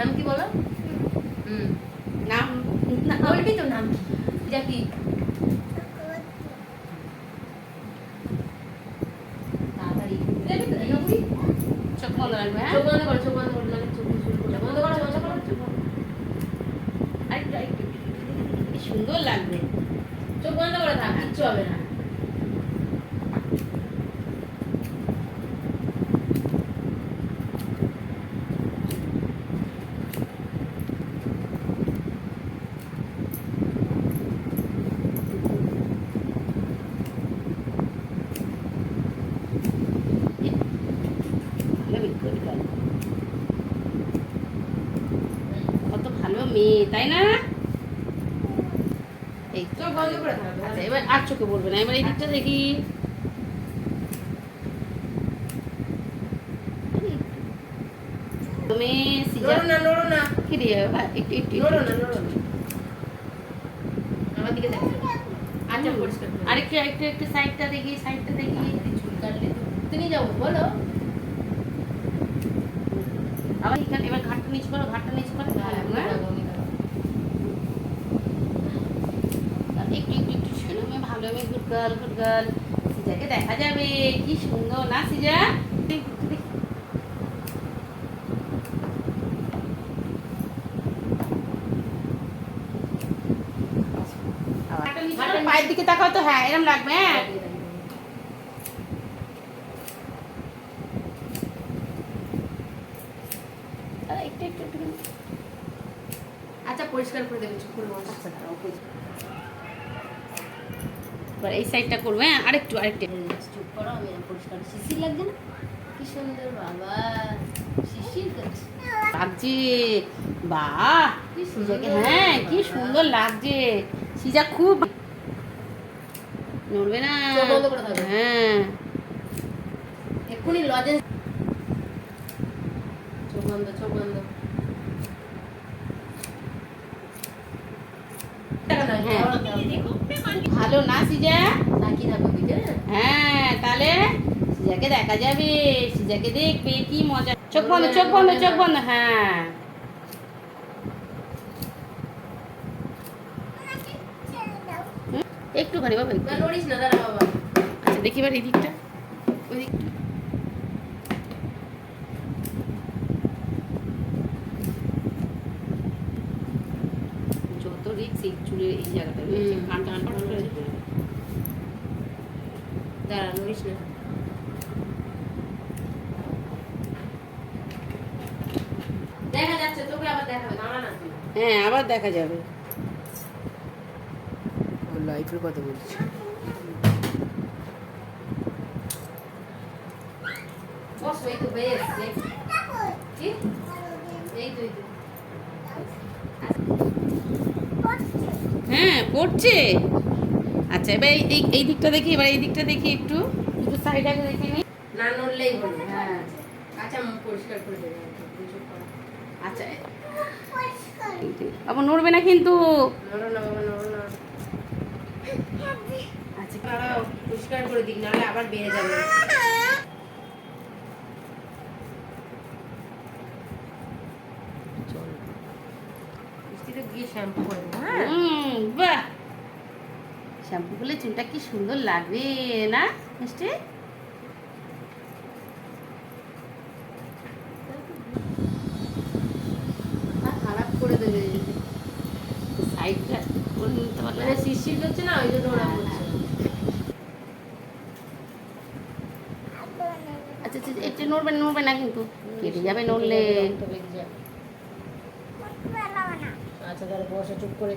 নাম কি বলো? হুম নাম বলবি তো নাম। কি? চোখ বন্ধ রাখবে হ্যাঁ? চোখ বন্ধ করো চোখ বন্ধ করো নাহলে চোখ শুরু করো বন্ধ বন্ধ করো চোখ বন্ধ আরেকটু আরেকটু। কি সুন্দর লাগবে। চোখ বন্ধ করে থাক কিচ্ছু হবে না ভালো বিক্রি করে কত ভালো তাই না? এই আচ্ছা এবার আর চোখে বলবে না এবার এই দিকটা দেখি। তুমি সিজার না নড়ো না। কি দিয়ে? একটু একটু নড়ো না নড়ো না। আমার দিকে দেখো। আচ্ছা পরিষ্কার আরেকটু একটু একটু সাইডটা দেখি সাইডটা দেখি। চুল কাটলে তুমি যাও বলো। আবার এখানে এবার ঘাটটা নিচ করো ঘাটটা নিচ করো। হ্যাঁ, হ্যাঁ উনি দাও, উনি দাও। একটু একটু একটু শোনো মেয়ে ভালো মেয়ে গুড গার্ল গুড গার্ল সিজাকে দেখা যাবে কি সুন্দর না সিজা? নিচে করো, পায়ের দিকে তাকাও তো হ্যাঁ এরকম লাগবে হ্যাঁ। আচ্ছা পরিষ্কার করে দেবে আচ্ছা এবার এই সাইডটা করবে হ্যাঁ? আরেকটু আরেকটু। চুপ করো আমি পরিষ্কার শিশির লাগছে না? কি সুন্দর বাবা। শিশির লাগছে। কি সিজাকে হ্যাঁ কি সুন্দর লাগছে। সিজা খুব নড়বে না। হ্যাঁ। এক্ষুনি লজেন্স চোখ বন্ধ চোখ বন্ধ। হ্যাঁ। ভালো না সিজা? নাকি থাকো হ্যাঁ তাহলে সিজাকে দেখা যাবে। সিজাকে দেখবে কি মজা। চোখ বন্ধ চোখ বন্ধ চোখ বন্ধ হ্যাঁ। হুম, একটুখানি বাবা। না না আচ্ছা দেখি এবার এই দিকটা। ওই দিকটা। রিক্স এই চুলের এই জায়গাটা করে দাঁড়া নড়িস না। দেখা যাচ্ছে তোকে আবার দেখাবে দাঁড়া না। হ্যাঁ আবার দেখা যাবে। লাইফের কথা বলছি। এই তো বেশ দেখ। কি? এই তো এই তো হ্যাঁ পড়ছে। আচ্ছা এবার এই- এই দিকটা দেখি এবার এই দিকটা দেখি একটু। একটু সাইড আগে দেখে নি। না নড়লেই বলে। হ্যাঁ। আচ্ছা মুখ পরিষ্কার করে দেবে। আচ্ছা। আবার নড়বে না কিন্তু। নড়ো না বাবা নড়ো না। আচ্ছা পরিষ্কার করে দিক নাহলে আবার বেড়ে যাবে। মিষ্টিতে গিয়ে শ্যাম্পু করে দেবো হ্যাঁ? বাহ! শ্যাম্পু করলে চুলটা কি সুন্দর লাগবে না মিষ্টি? খারাপ করে দেবে সাইডটা করে নিতে পারলে মানে হচ্ছে না ওই জন্য ওরা বলছে। আচ্ছা আচ্ছা একটু নড়বে না, নড়বে না কিন্তু। কেটে যাবে নড়লে। আচ্ছা তাহলে বসে চুপ করে।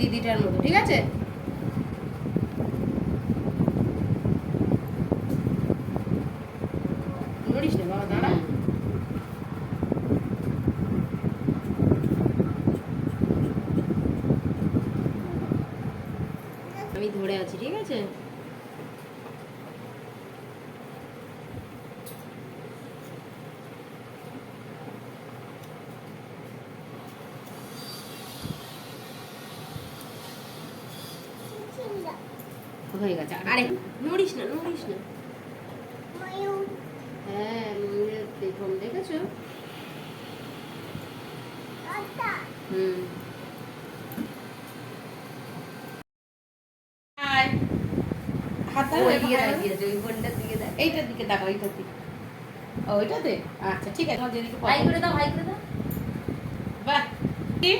দিদিটার মতো ঠিক আছে নড়িস না বাবা দাঁড়া আমি ধরে আছি ঠিক আছে? হয়ে গেছে। আরে নড়িস না নড়িস না। হ্যাঁ দেখুন দেখেছ? হুম হাই এইটার দিকে দেখো এইটার দিকে। ও ওইটাতে আচ্ছা ঠিক আছে। আমার যেদিকে হাই করে দাও হাই করে দাও। বাহ কি?